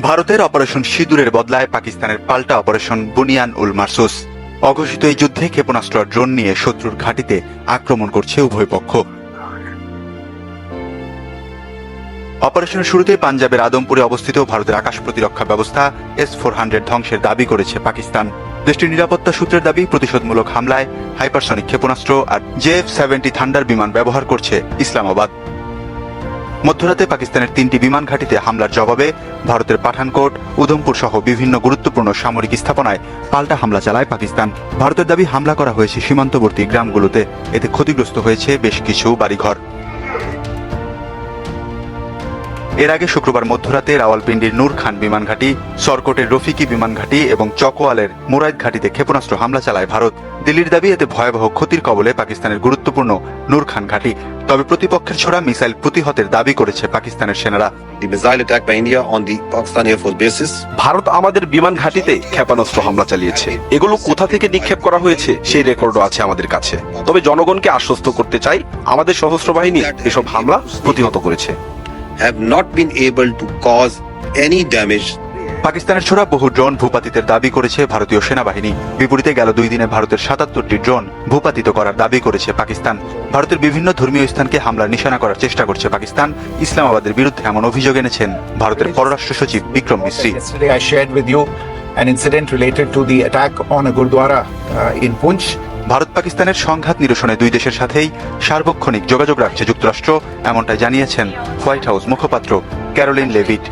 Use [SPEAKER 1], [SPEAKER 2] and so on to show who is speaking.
[SPEAKER 1] ভারতের অপারেশন সিঁদুরের বদলায় পাকিস্তানের পাল্টা অপারেশন বুনিয়ান উল মারসুস। অঘোষিত এই যুদ্ধে ক্ষেপণাস্ত্র ড্রোন নিয়ে শত্রুর ঘাঁটিতে আক্রমণ করছে উভয় পক্ষ। অপারেশনের শুরুতে পাঞ্জাবের আদমপুরে অবস্থিত ভারতের আকাশ প্রতিরক্ষা ব্যবস্থা এস ফোর হান্ড্রেড ধ্বংসের দাবি করেছে পাকিস্তান। দেশটির নিরাপত্তা সূত্রের দাবি, প্রতিশোধমূলক হামলায় হাইপারসনিক ক্ষেপণাস্ত্র আর জেএফ সেভেন্টি থান্ডার বিমান ব্যবহার করছে ইসলামাবাদ। মধ্যরাতে পাকিস্তানের তিনটি বিমান ঘাঁটিতে হামলার জবাবে ভারতের পাঠানকোট, উধমপুর সহ বিভিন্ন গুরুত্বপূর্ণ সামরিক স্থাপনায় পাল্টা হামলা চালায় পাকিস্তান। ভারতের দাবি, হামলা করা হয়েছে সীমান্তবর্তী গ্রামগুলোতে। এতে ক্ষতিগ্রস্ত হয়েছে বেশ কিছু বাড়িঘর। এর আগে শুক্রবার মধ্যরাতে রাওয়ালপিন্ডির নূর খান বিমান ঘাঁটি সরকটের রফিকি বিমান ঘাঁটি এবং চকোয়ালের মুরাইদ ঘাঁটিতে ক্ষেপণাস্ত্র হামলা চালায় ভারত। দিল্লির দাবি এতে ভয়াবহ ক্ষতির কবলে পাকিস্তানের গুরুত্বপূর্ণ নূর খান ঘাঁটি। তবে প্রতিপক্ষের ছোড়া মিসাইল প্রতিহতের দাবি করেছে পাকিস্তানের সেনারা.
[SPEAKER 2] ভারত আমাদের বিমান ঘাঁটিতে ক্ষেপণাস্ত্র হামলা চালিয়েছে। এগুলো কোথা থেকে নিক্ষেপ করা হয়েছে সেই রেকর্ডও আছে আমাদের কাছে। তবে জনগণকে আশ্বস্ত করতে চাই আমাদের সশস্ত্র বাহিনী এসব হামলা প্রতিহত করেছে।
[SPEAKER 3] Have not been able to cause any damage
[SPEAKER 1] পাকিস্তানের ছোড়া বহু ড্রোন ভূপাতিতের দাবি করেছে ভারতীয় সেনাবাহিনী। বিপরীতে গেল দুই দিনে ভারতের সাতাত্তরটি ড্রোন ভূপাতিত করার দাবি করেছে পাকিস্তান। ভারতের বিভিন্ন ধর্মীয় স্থানকে হামলার নিশানা করার চেষ্টা করছে পাকিস্তান। ইসলামাবাদের বিরুদ্ধে এমন অভিযোগ এনেছেন ভারতের পররাষ্ট্র সচিব Vikram Misri
[SPEAKER 4] Yesterday, I shared with you an incident related to the attack on a Gurdwara uh, in Punch.
[SPEAKER 1] Bharat পাকিস্তানের সংঘাত নিরসনে দুই দেশের সাথেই সার্বক্ষণিক যোগাযোগ রাখছে যুক্তরাষ্ট্র, এমনটাই জানিয়েছেন হোয়াইট হাউস মুখপাত্র ক্যারোলিন লেভিট।